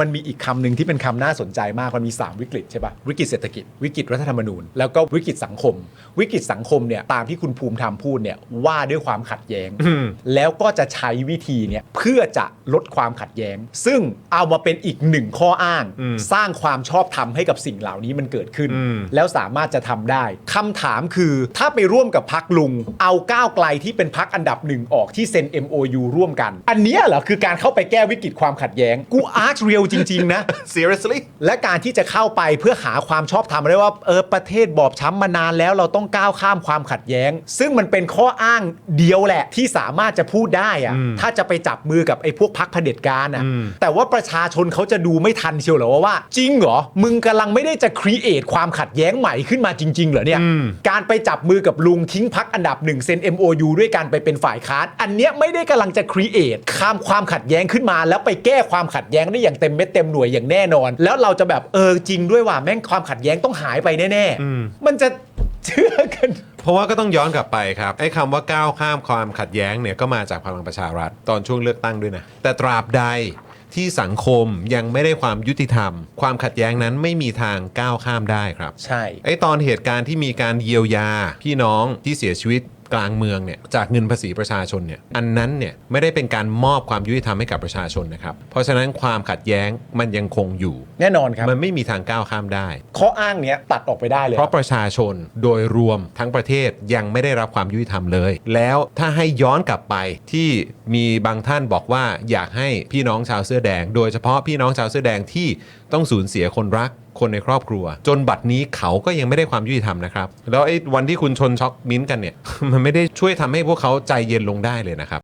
มันมีอีกคำหนึ่งที่เป็นคำน่าสนใจมาก มันมี 3 วิกฤตใช่ปะวิกฤตเศรษฐกิจ วิกฤตรัฐธรรมนูญ แล้วก็วิกฤตสังคม วิกฤตสังคมเนี่ยตามที่คุณภูมิธรรมพูดเนี่ยว่าด้วยความขัดแย้ง แล้วก็จะใช้วิธีเนี่ยเพื่อจะลดความขัดแย้ง ซึ่งเอามาเป็นอีกหนึ่งข้ออ้างอืมสร้างความชอบธรรมให้กับสิ่งเหล่านี้มันเกิดขึ้นอืมแล้วสามารถจะทำได้คำถามคือถ้าไปร่วมกับพักลุง เอาก้าวไกลที่เป็นพักอันดับหนึ่งออกที่เซ็น MOU ร่วมกัน อันเนี้ยเหรอคือการเข้าไปแก้วิกฤตความขัดแย้งกูอาร์ตเรียลจริง ๆ นะ seriously และการที่จะเข้าไปเพื่อหาความชอบธรรมได้ว่าเออประเทศบอบช้ำมานานแล้วเราต้องก้าวข้ามความขัดแย้ง ซึ่งมันเป็นข้ออ้างเดียวแหละ ที่สามารถจะพูดได้อะอืมถ้าจะไปจับมือกับไอ้พวกพักเผด็จการอะอืม แต่ว่าประชาชนเขาจะดูไม่ทันเชียวเหรอว่าว่า จริงเหรอมึงกำลังไม่ได้จะครีเอทความขัดแย้งใหม่ขึ้นมาจริง ๆ เหรอเนี่ย อืม การไปจับมือกับลุงทิ้งพักอันดับหนึ่งเซ็น MOU ด้วยกันไปเป็นฝ่ายค้าน อันเนี้ยไม่ได้กำลังจะครีเอทข้ามความขัดแย้งขึ้นมา แล้วไปแก้ความขัดแย้งได้อย่างเต็มเม็ดเต็มหน่วยอย่างแน่นอน แล้วเราจะแบบเออจริงด้วยว่าแม่งความขัดแย้งต้องหายไปแน่อืมๆมันจะเชื่อกัน เพราะว่าก็ต้องย้อนกลับไปครับไอ้คำว่าก้าวข้ามความขัดแย้งเนี่ยก็มาจากพลังประชารัฐตอนช่วงเลือกตั้งด้วยนะ แต่ตราบใดที่สังคมยังไม่ได้ความยุติธรรม ความขัดแย้งนั้นไม่มีทางก้าวข้ามได้ครับ ใช่ ไอ้ตอนเหตุการณ์ที่มีการเยียวยา พี่น้องที่เสียชีวิต กลางเมืองเนี่ยจากเงินภาษีประชาชนเนี่ยอันนั้นเนี่ยไม่ได้เป็นการมอบความยุติธรรมให้กับประชาชนนะครับเพราะฉะนั้นความขัดแย้งมันยังคงอยู่ แน่นอนครับ มันไม่มีทางก้าวข้ามได้ ข้ออ้างเนี้ยตัดออกไปได้เลยเพราะประชาชนโดยรวมทั้งประเทศยังไม่ได้รับความยุติธรรมเลย แล้วถ้าให้ย้อนกลับไปที่มีบางท่านบอกว่าอยากให้พี่น้องชาวเสื้อแดง โดยเฉพาะพี่น้องชาวเสื้อแดงที่ ต้องสูญเสียคนรักคนในครอบครัว จนบัดนี้เขาก็ยังไม่ได้ความยุติธรรมนะครับ แล้วไอ้วันที่คุณชนช็อกมิ้นท์กันเนี่ย มันไม่ได้ช่วยทำให้พวกเขาใจเย็นลงได้เลยนะครับ